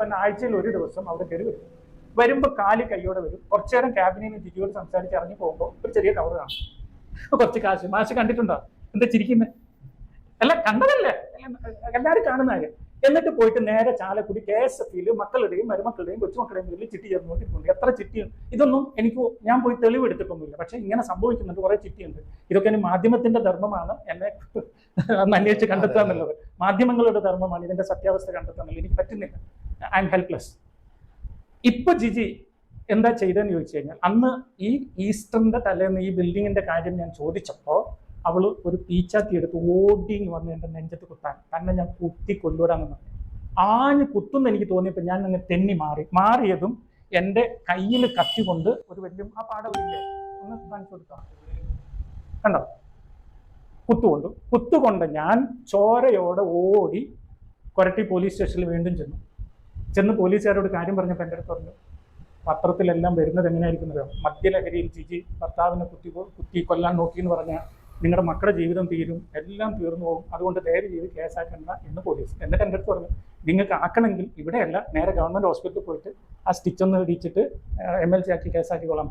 അപ്പൻ ആഴ്ചയിൽ ഒരു ദിവസം അവിടെ കയറി വരും. വരുമ്പോൾ കാലി കൈയോടെ വരും. കുറച്ചു നേരം ക്യാബിനിൽ നിന്ന് സംസാരിച്ച് ഇറങ്ങി പോകുമ്പോൾ ഒരു ചെറിയ കവർ കാണും. കുറച്ച് കാശ്. മാഷ് കണ്ടിട്ടുണ്ടോ? എന്താ ചിരിക്കുന്നത് അല്ല കണ്ടതല്ലേ? എല്ല- എല്ലാവരും കാണുന്ന കാര്യം. എന്നിട്ട് പോയിട്ട് നേരെ ചാലക്കുടി കെ എസ് എഫ് മക്കളുടെയും മരുമക്കളുടെയും കൊച്ചുമക്കളുടെയും പേരിൽ ചിട്ടി ചേർന്നുകൊണ്ടിരിക്കുന്നുണ്ട് എത്ര ചിട്ടിയും? ഇതൊന്നും എനിക്ക് ഞാൻ പോയി തെളിവെടുത്തിട്ടൊന്നുമില്ല പക്ഷെ ഇങ്ങനെ സംഭവിക്കുന്നുണ്ട്. കുറെ ചിട്ടിയുണ്ട്. ഇതൊക്കെ ഇനി മാധ്യമത്തിന്റെ ധർമ്മമാണ്. എന്നെ അന്വേഷിച്ച് കണ്ടെത്തുക എന്നുള്ളത്. മാധ്യമങ്ങളുടെ ധർമ്മമാണ് ഇതിന്റെ സത്യാവസ്ഥ കണ്ടെത്തുക എന്നുള്ളത്. എനിക്ക് പറ്റുന്നില്ല. ഐ എം ഹെൽപ്ലെസ് ഇപ്പൊ ജിജി എന്താ ചെയ്തതെന്ന് ചോദിച്ചു കഴിഞ്ഞാൽ അന്ന് ഈ ഈസ്റ്ററിന്റെ തലേന്ന് ഈ ബിൽഡിങ്ങിന്റെ കാര്യം ഞാൻ ചോദിച്ചപ്പോൾ അവൾ ഒരു പീച്ചാത്തി എടുത്ത് ഓടി വന്ന് എന്റെ നെഞ്ചത്ത് കുത്താൻ തന്നെ ഞാൻ കുത്തി കൊല്ലൂടാന്ന് പറഞ്ഞു. ആഞ്ഞ് കുത്തുന്ന എനിക്ക് തോന്നിയപ്പോൾ ഞാൻ അങ്ങ് തെന്നി മാറി. മാറിയതും എന്റെ കയ്യിൽ കത്തി കൊണ്ട് ഒരു വലിയ ആ പാടവില്ലേ ഒന്ന് കാണിച്ചു കൊടുക്കാം കണ്ടോ? കുത്തുകൊണ്ടു. കുത്തുകൊണ്ട് ഞാൻ ചോരയോടെ ഓടി കൊരട്ടി പോലീസ് സ്റ്റേഷനിൽ വീണ്ടും ചെന്നു. ചെന്ന് പോലീസുകാരോട് കാര്യം പറഞ്ഞപ്പോൾ എന്റെ അടുത്ത് പറഞ്ഞു പത്രത്തിലെല്ലാം വരുന്നത് എങ്ങനെയായിരിക്കും മദ്യലഹരിയിൽ ജിജി ഭർത്താവിനെ കുത്തി കുത്തി കൊല്ലാൻ നോക്കി എന്ന് പറഞ്ഞാൽ നിങ്ങളുടെ മക്കളുടെ ജീവിതം തീരും എല്ലാം തീർന്നു പോകും. അതുകൊണ്ട് ദയവ് ചെയ്ത് കേസാക്കണ്ട എന്ന് പോലീസ്. എന്നിട്ട് എന്റെ അടുത്ത് പറഞ്ഞു നിങ്ങൾക്ക് ആക്കണമെങ്കിൽ ഇവിടെയല്ല നേരെ ഗവൺമെന്റ് ഹോസ്പിറ്റലിൽ പോയിട്ട് ആ സ്റ്റിച്ച് ഒന്ന് ഇടിച്ചിട്ട് എം എൽ സി ആക്കി കേസാക്കിക്കൊള്ളാം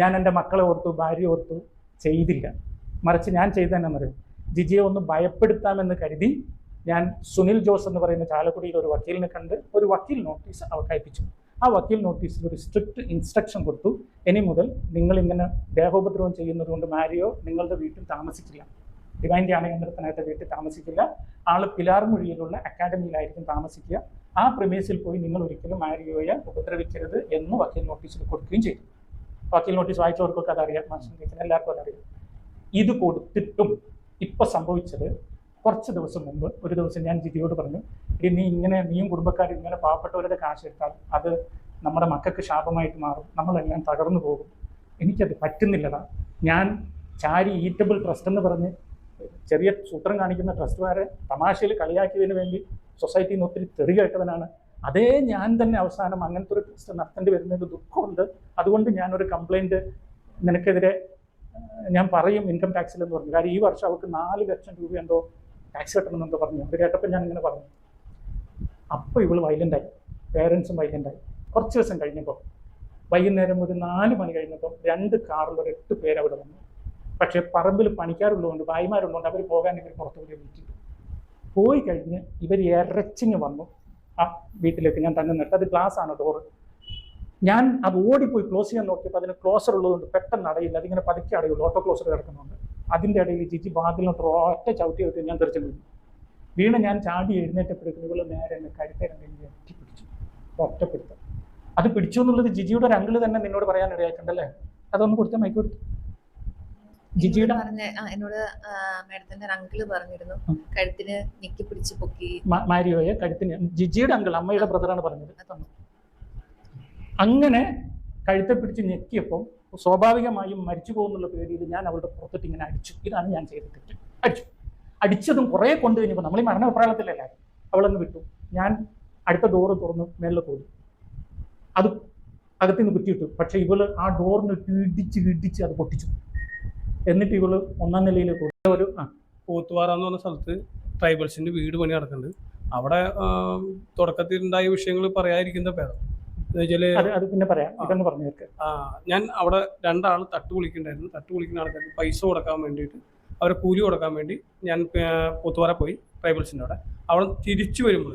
ഞാൻ എന്റെ മക്കളെ ഓർത്തു ഭാര്യ ഓർത്തു ചെയ്തില്ല. മറിച്ച് ഞാൻ ചെയ്തതെന്നറിയും ജിജിയെ ഒന്ന് ഭയപ്പെടുത്താമെന്ന് കരുതി ഞാൻ സുനിൽ ജോസ് എന്ന് പറയുന്ന ചാലക്കുടിയിൽ ഒരു വക്കീലിനെ കണ്ട് ഒരു വക്കീൽ നോട്ടീസ് അവർക്ക് അയപ്പിച്ചു ആ വക്കീൽ നോട്ടീസിൽ ഒരു സ്ട്രിക്റ്റ് ഇൻസ്ട്രക്ഷൻ കൊടുത്തു. ഇനി മുതൽ നിങ്ങൾ ഇങ്ങനെ ദേഹോപദ്രവം ചെയ്യുന്നത് കൊണ്ട് മാരിയോ നിങ്ങളുടെ വീട്ടിൽ താമസിക്കില്ല. ഡിവൈൻ ധ്യാന കേന്ദ്രത്തിനകത്ത് വീട്ടിൽ താമസിക്കില്ല. ആൾ പിലാർമൊഴിയിലുള്ള അക്കാഡമിയിലായിരിക്കും താമസിക്കുക. ആ പ്രമേസിൽ പോയി നിങ്ങൾ ഒരിക്കലും മാരിയോയെ ഉപദ്രവിക്കരുത് എന്ന് വക്കീൽ നോട്ടീസിൽ കൊടുക്കുകയും ചെയ്തു. വക്കീൽ നോട്ടീസ് വായിച്ചവർക്കൊക്കെ അതറിയാം. മാസം എല്ലാവർക്കും അതറിയാം. ഇത് കൊടുത്തിട്ടും ഇപ്പൊ സംഭവിച്ചത് കുറച്ച് ദിവസം മുമ്പ് ഒരു ദിവസം ഞാൻ ജിതിയോട് പറഞ്ഞു ഇനി നീ ഇങ്ങനെ നീയും കുടുംബക്കാരും ഇങ്ങനെ പാവപ്പെട്ടവരുടെ കാശെടുത്താൽ അത് നമ്മുടെ മക്കൾക്ക് ശാപമായിട്ട് മാറും. നമ്മളെല്ലാം തകർന്നു പോകും. എനിക്കത് പറ്റുന്നില്ലതാ ഞാൻ ചാരി ഈറ്റബിൾ ട്രസ്റ്റ് എന്ന് പറഞ്ഞ് ചെറിയ സൂത്രം കാണിക്കുന്ന ട്രസ്റ്റുകാരെ തമാശയിൽ കളിയാക്കിയതിന് വേണ്ടി സൊസൈറ്റിയിൽ നിന്ന് ഒത്തിരി തെറി കേട്ടവനാണ്. അതേ ഞാൻ തന്നെ അവസാനം അങ്ങനത്തെ ഒരു ട്രസ്റ്റ് നടത്തേണ്ടി വരുന്നതിന് ദുഃഖമുണ്ട്. അതുകൊണ്ട് ഞാനൊരു കംപ്ലൈന്റ് നിനക്കെതിരെ ഞാൻ പറയും ഇൻകം ടാക്സിൽ എന്ന് പറഞ്ഞു. കാര്യം ഈ വർഷം അവർക്ക് നാല് ലക്ഷം രൂപ എന്തോ ടാക്സ് കെട്ടണമെന്നൊക്കെ പറഞ്ഞു. അത് കേട്ടപ്പോൾ ഞാൻ ഇങ്ങനെ പറഞ്ഞു. അപ്പോൾ ഇവൾ വയലന്റായി പേരൻസും വയലന്റായി കുറച്ച് ദിവസം കഴിഞ്ഞപ്പോൾ വൈകുന്നേരം ഒരു നാല് മണി കഴിഞ്ഞപ്പോൾ രണ്ട് കാറിൽ ഒരു എട്ട് പേര് അവിടെ വന്നു. പക്ഷേ പറമ്പിൽ പണിക്കാരുള്ളതുകൊണ്ട് ഭായിമാരുള്ളതുകൊണ്ട് അവർ പോകാൻ ഇവർ പുറത്തു കൂടി വിളിച്ചു പോയി കഴിഞ്ഞ് ഇവർ ഇരച്ചിങ് വന്നു. ആ വീട്ടിലേക്ക് ഞാൻ തന്നെ നിർത്തി. അത് ഗ്ലാസ് ആണ് ഡോറ് ഞാൻ അത് ഓടിപ്പോയി ക്ലോസ് ചെയ്യാൻ നോക്കിയപ്പോൾ അതിന് ക്ലോസർ ഉള്ളതുകൊണ്ട് പെട്ടെന്ന് അടയില്ല. അതിങ്ങനെ പതുക്കെ അടയുള്ളൂ. ഓട്ടോ ക്ലോസർ കിടക്കുന്നുണ്ട്. അതിന്റെ ഇടയിൽ ജിജി വാതിലിനോട്ട് ഒറ്റ ചവിട്ടി ചവിട്ടി ഞാൻ തെറിച്ചു വീണു. വീണ് ഞാൻ ചാടി എഴുന്നേറ്റപ്പോഴേക്കും ഇവൾ നേരെ എന്നെ കഴുത്തെ ഒറ്റപ്പിടിച്ചു ഒറ്റ പിടിച്ചു. ഒറ്റപ്പെടുത്തം. അത് പിടിച്ചു എന്നുള്ളത് ജിജിയുടെ ഒരു അങ്കിൾ തന്നെ നിന്നോട് പറയാൻ ഇടയായിട്ടുണ്ടല്ലേ? അതൊന്ന് കൊടുത്ത മൈക്ക് കൊടുത്തു. ജിജിയുടെ പറഞ്ഞ എന്നോട് മാഡത്തിന്റെ അങ്കിൾ പറഞ്ഞിരുന്നു. കഴുത്തിന് ഞെക്കി പിടിച്ച് പൊക്കി. മാരിയോയെ കഴുത്തിന് ജിജിയുടെ അങ്കിൾ അമ്മയുടെ ബ്രദറാണ് പറഞ്ഞത്. അങ്ങനെ കഴുത്തെ പിടിച്ച് ഞെക്കിയപ്പോൾ സ്വാഭാവികമായും മരിച്ചു പോകുന്നുള്ള പേടിയിൽ ഞാൻ അവളുടെ പുറത്തിട്ട് ഇങ്ങനെ അടിച്ചു. ഇതാണ് ഞാൻ ചെയ്ത തെറ്റ്. അടിച്ചു. അടിച്ചതും കുറേ കൊണ്ടു കഴിഞ്ഞപ്പോൾ നമ്മൾ ഈ മരണ അഭിപ്രായത്തിലല്ലേ അവളങ്ങ് വിട്ടു. ഞാൻ അടുത്ത ഡോറ് തുറന്ന് മേളിൽ പോയി. അത് അകത്തു നിന്ന് കുത്തിയിട്ടു പക്ഷെ ഇവൾ ആ ഡോറിന് ഇടിച്ച് ഇടിച്ച് അത് പൊട്ടിച്ചു. എന്നിട്ട് ഇവൾ ഒന്നാം നിലയിലേക്ക് ഒരു ആ പോത്തുപാറ എന്ന് പറഞ്ഞ സ്ഥലത്ത് ട്രൈബൽസിന്റെ വീട് പണി നടക്കുന്നുണ്ട്. അവിടെ തുടക്കത്തിൽ ഉണ്ടായ വിഷയങ്ങൾ പറയാതിരിക്കുന്ന ഭേദം. എന്ന് വെച്ചാൽ അത് പിന്നെ പറയാം. ഇതൊന്ന് പറഞ്ഞു തീർക്ക് ഞാൻ അവിടെ രണ്ടാൾ തട്ട് വിളിക്കുന്നുണ്ടായിരുന്നു തട്ട് വിളിക്കുന്ന ആൾക്കാർക്ക് പൈസ കൊടുക്കാൻ വേണ്ടിയിട്ട് അവരെ കൂലി കൊടുക്കാൻ വേണ്ടി ഞാൻ ആ, പോത്തുപാറ പോയി ട്രൈബൽസിന്റെ അവിടെ. അവിടെ തിരിച്ചു വരുമ്പോൾ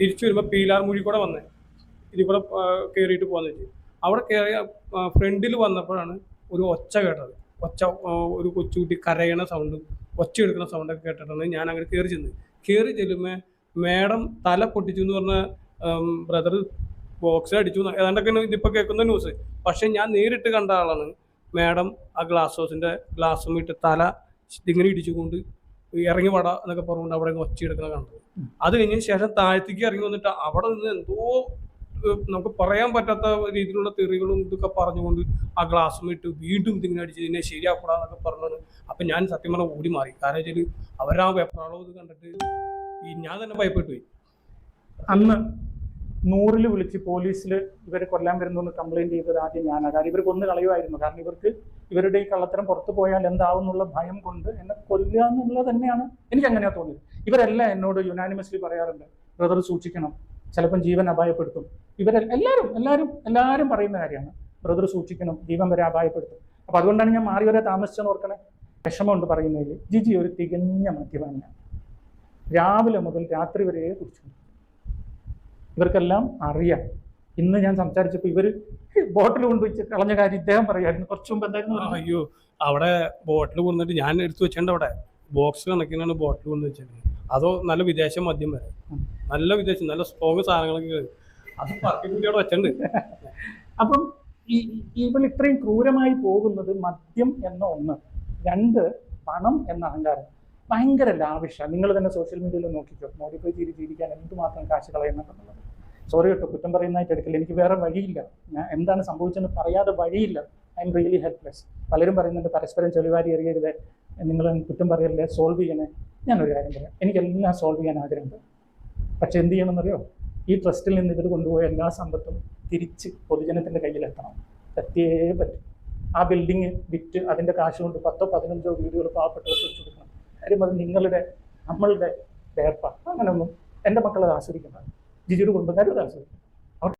തിരിച്ചു വരുമ്പോൾ പീലാർ മുഴി കൂടെ വന്നേ. ഇതിൽ കൂടെ കയറിയിട്ട് പോകാന്ന് വെച്ചു. അവിടെ കയറിയ ഫ്രണ്ടിൽ വന്നപ്പോഴാണ് ഒരു ഒച്ച കേട്ടത്. ഒച്ച ഒരു കൊച്ചുകുട്ടി കരയണ സൗണ്ടും ഒച്ച എടുക്കുന്ന സൗണ്ടൊക്കെ കേട്ടിട്ടാണ് ഞാൻ അങ്ങനെ കയറി ചെന്ന് കയറി ചെല്ലുമ്പോൾ മേഡം തല പൊട്ടിച്ചു എന്ന് പറഞ്ഞ ബ്രദർ ബോക്സ് അടിച്ചു ഏതാണ്ടൊക്കെ ഇതിപ്പോൾ കേൾക്കുന്ന ന്യൂസ് പക്ഷെ ഞാൻ നേരിട്ട് കണ്ട ആളാണ്. മാഡം ആ ഗ്ലാസ് ഹൗസിന്റെ ഗ്ലാസ്സും ഇട്ട് തല ഇങ്ങനെ ഇടിച്ചുകൊണ്ട് ഇറങ്ങി വട എന്നൊക്കെ പറഞ്ഞുകൊണ്ട് അവിടെ ഒച്ച എടുക്കുന്ന കണ്ടത്. അത് കഴിഞ്ഞതിന് ശേഷം താഴത്തേക്ക് ഇറങ്ങി വന്നിട്ട് അവിടെ നിന്ന് എന്തോ നമുക്ക് പറയാൻ പറ്റാത്ത രീതിയിലുള്ള തെറികളും ഇതൊക്കെ പറഞ്ഞുകൊണ്ട് ആ ഗ്ലാസ്സും ഇട്ട് വീണ്ടും ഇതിങ്ങനെ അടിച്ച് ഇതിനെ ശരിയാക്കൂടാന്നൊക്കെ പറഞ്ഞത് അപ്പൊ ഞാൻ സത്യം പറഞ്ഞാൽ ഓടി മാറി. കാരണം വെച്ചാൽ അവരാ വെപ്രാളവും ഇത് കണ്ടിട്ട് ഈ ഞാൻ തന്നെ ഭയപ്പെട്ടു പോയി. അന്ന് നൂറിൽ വിളിച്ച് പോലീസിൽ ഇവരെ കൊല്ലാൻ വരുന്നു എന്ന് കംപ്ലൈന്റ് ചെയ്തത് ആദ്യം ഞാനാണ് കാരണം ഇവർ കൊന്നു കളയുമായിരുന്നു. കാരണം ഇവർക്ക് ഇവരുടെ ഈ കള്ളത്തരം പുറത്തു പോയാൽ എന്താവും എന്നുള്ള ഭയം കൊണ്ട് എന്നെ കൊല്ലുക എന്നുള്ളത് തന്നെയാണ് എനിക്ക് അങ്ങനെയാ തോന്നിയത്. ഇവരെല്ലാം എന്നോട് യുനാനിമസ്ലി പറയാറുണ്ട്. ബ്രദർ സൂക്ഷിക്കണം. ചിലപ്പം ജീവൻ അപായപ്പെടുത്തും. ഇവരെ എല്ലാവരും എല്ലാവരും എല്ലാവരും പറയുന്ന കാര്യമാണ്. ബ്രദർ സൂക്ഷിക്കണം. ജീവൻ വരെ അപായപ്പെടുത്തും. അപ്പൊ അതുകൊണ്ടാണ് ഞാൻ മാറി വരെ താമസിച്ചെന്ന് ഓർക്കണേ. വിഷമമുണ്ട് പറയുന്നതിൽ ജിജി ഒരു തികഞ്ഞ മദ്യപാനിയാണ്. രാവിലെ മുതൽ രാത്രി വരെ കുടിച്ചു ഇവർക്കെല്ലാം അറിയാം. ഇന്ന് ഞാൻ സംസാരിച്ചപ്പോൾ ഇവർ ബോട്ടിൽ കൊണ്ടുവച്ച് കളഞ്ഞ കാര്യം ഇദ്ദേഹം പറയായിരുന്നു. കുറച്ചു മുമ്പ് എന്തായിരുന്നു അയ്യോ അവിടെ ബോട്ടിൽ കൊണ്ടിട്ട് ഞാൻ എടുത്തു വെച്ചേണ്ട അവിടെ. ബോക്സ് കണക്കിനാണ് ബോട്ടിൽ കൊണ്ട് വെച്ചിട്ടുള്ളത് അതോ നല്ല വിദേശ മദ്യം വരെ. നല്ല വിദേശം നല്ല സ്ട്രോങ് സാധനങ്ങളൊക്കെ അത് അവിടെ വെച്ചിട്ടുണ്ട് അപ്പം ഈ- ഇവൾ ഇത്രയും ക്രൂരമായി പോകുന്നത് മദ്യം എന്ന ഒന്ന്. രണ്ട് പണം എന്ന അഹങ്കാരം. ഭയങ്കര ലാവിഷാണ് നിങ്ങൾ തന്നെ സോഷ്യൽ മീഡിയയിൽ നോക്കിക്കോ. മോഡിഫൈ ചെയ്ത് ജീവിക്കാൻ എന്തുമാത്രം കാശ് കളയുന്നുണ്ടെന്നുള്ളത് സോറി കേട്ടോ കുറ്റം പറയുന്നതായിട്ട് എടുക്കില്ല. എനിക്ക് വേറെ വഴിയില്ല. ഞാൻ എന്താണ് സംഭവിച്ചെന്ന് പറയാതെ വഴിയില്ല. ഐ എം റിയലി ഹെൽപ്ലെസ് പലരും പറയുന്നുണ്ട് പരസ്പരം ചെളിവാരി എറിയരുത്. നിങ്ങൾ കുറ്റം പറയല്ലേ സോൾവ് ചെയ്യണേ. ഞാനൊരു കാര്യം പറയാം. എനിക്കെല്ലാം സോൾവ് ചെയ്യാൻ ആഗ്രഹമുണ്ട്. പക്ഷെ എന്ത് ചെയ്യണമെന്നറിയോ? ഈ ട്രസ്റ്റിൽ നിന്ന് ഇവർ കൊണ്ടുപോയ എല്ലാ സമ്പത്തും തിരിച്ച് പൊതുജനത്തിന്റെ കയ്യിലെത്തണം പറ്റിയേ പറ്റും. ആ ബിൽഡിങ് വിറ്റ് അതിന്റെ കാശ് കൊണ്ട് പത്തോ പതിനഞ്ചോ വീടുകൾ പാവപ്പെട്ടവർക്ക് വെച്ചു കൊടുക്കണം. കാര്യം അത് നിങ്ങളുടെ നമ്മളുടെ വേർപ്പാണ് അങ്ങനെയൊന്നും എന്റെ മക്കളത് ആസ്വദിക്കുന്നതാണ് ആസ്വദിക്കുന്നത് ജിജിയുടെ കുടുംബക്കാരും അത് ആസ്വദിക്കും